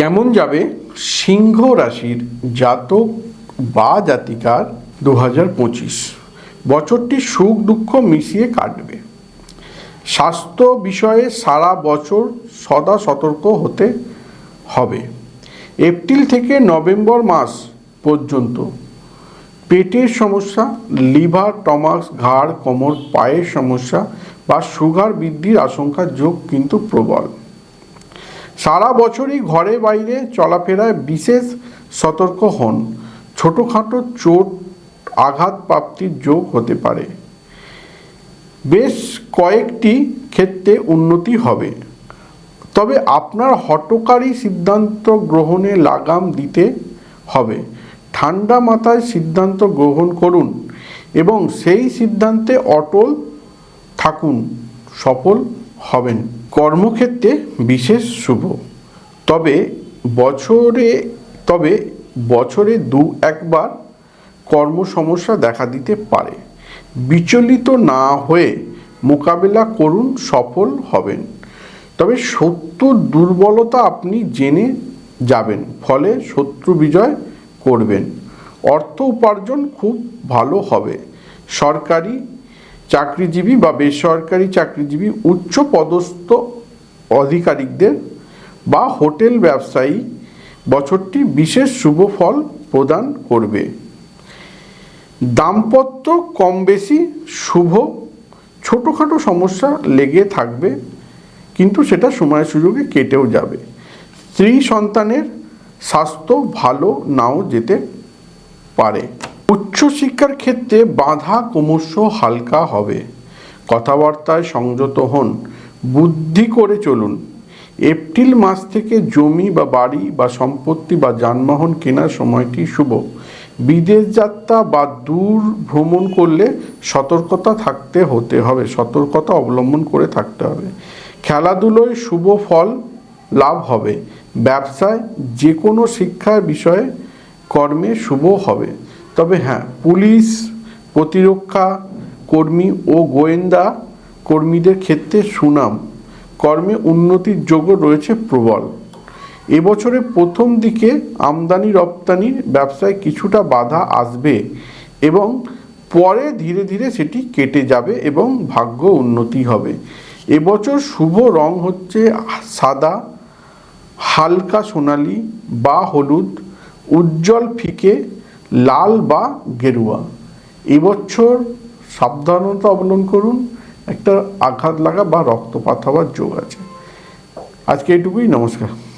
কেমন যাবে? সিংহ রাশির জাতক বা জাতিকার দু হাজার পঁচিশ। বছরটি সুখ দুঃখ মিশিয়ে কাটবে। স্বাস্থ্য বিষয়ে সারা বছর সদা সতর্ক হতে হবে। এপ্রিল থেকে নভেম্বর মাস পর্যন্ত পেটের সমস্যা, লিভার টমাস ঘাড়, কোমর, পায়ের সমস্যা বা সুগার বৃদ্ধির আশঙ্কা যোগ কিন্তু প্রবল। সারা বছরই ঘরে বাইরে চলাফেরায় বিশেষ সতর্ক হন। ছোটোখাটো চোট আঘাত প্রাপ্তির যোগ হতে পারে। বেশ কয়েকটি ক্ষেত্রে উন্নতি হবে। তবে আপনার হটকারী সিদ্ধান্ত গ্রহণে লাগাম দিতে হবে। ঠান্ডা মাথায় সিদ্ধান্ত গ্রহণ করুন এবং সেই সিদ্ধান্তে অটল থাকুন। সফল হবেন। কর্মক্ষেত্রে বিশেষ শুভ। তবে বছরে তবে বছরে দু একবার কর্ম সমস্যা দেখা দিতে পারে। বিচলিত না হয়ে মোকাবেলা করুন, সফল হবেন। তবে শত্রুর দুর্বলতা আপনি জেনে যাবেন, ফলে শত্রু বিজয় করবেন। অর্থ উপার্জন খুব ভালো হবে। সরকারি চাকরিজীবী বা বেসরকারি চাকরিজীবী উচ্চ পদস্থ আধিকারিকদের বা হোটেল ব্যবসায়ী বছরটি বিশেষ শুভ ফল প্রদান করবে। দাম্পত্য কম বেশি শুভ, ছোটোখাটো সমস্যা লেগে থাকবে, কিন্তু সেটা সময় সুযোগে কেটেও যাবে। স্ত্রী সন্তানের স্বাস্থ্য ভালো নাও যেতে পারে। উচ্চশিক্ষার ক্ষেত্রে বাধা ক্রমশ হালকা হবে। কথাবার্তায় সংযত হন, বুদ্ধি করে চলুন। এপ্রিল মাস থেকে জমি বা বাড়ি বা সম্পত্তি বা যানবাহন কেনার সময়টি শুভ। বিদেশ যাত্রা বা দূর ভ্রমণ করলে সতর্কতা থাকতে হতে হবে, সতর্কতা অবলম্বন করে থাকতে হবে। খেলাধুলোয় শুভ ফল লাভ হবে। ব্যবসায় যে কোনো শিক্ষার বিষয়ে কর্মে শুভ হবে। তবে হ্যাঁ পুলিশ, প্রতিরক্ষা কর্মী ও গোয়েন্দা কর্মীদের ক্ষেত্রে সুনাম। কর্মে উন্নতির যোগ্য রয়েছে প্রবল। এবছরের প্রথম দিকে আমদানি রপ্তানির ব্যবসায় কিছুটা বাধা আসবে এবং পরে ধীরে ধীরে সেটি কেটে যাবে এবং ভাগ্য উন্নতি হবে। এবছর শুভ রং হচ্ছে সাদা, হালকা সোনালি বা হলুদ, উজ্জ্বল ফিকে লাল বা গেরুয়া। এবছর সাবধানতা অবলম্বন করুন, একটা আঘাত লাগা বা রক্তপাত হওয়ার যোগ আছে। আজকে এটুকুই, নমস্কার।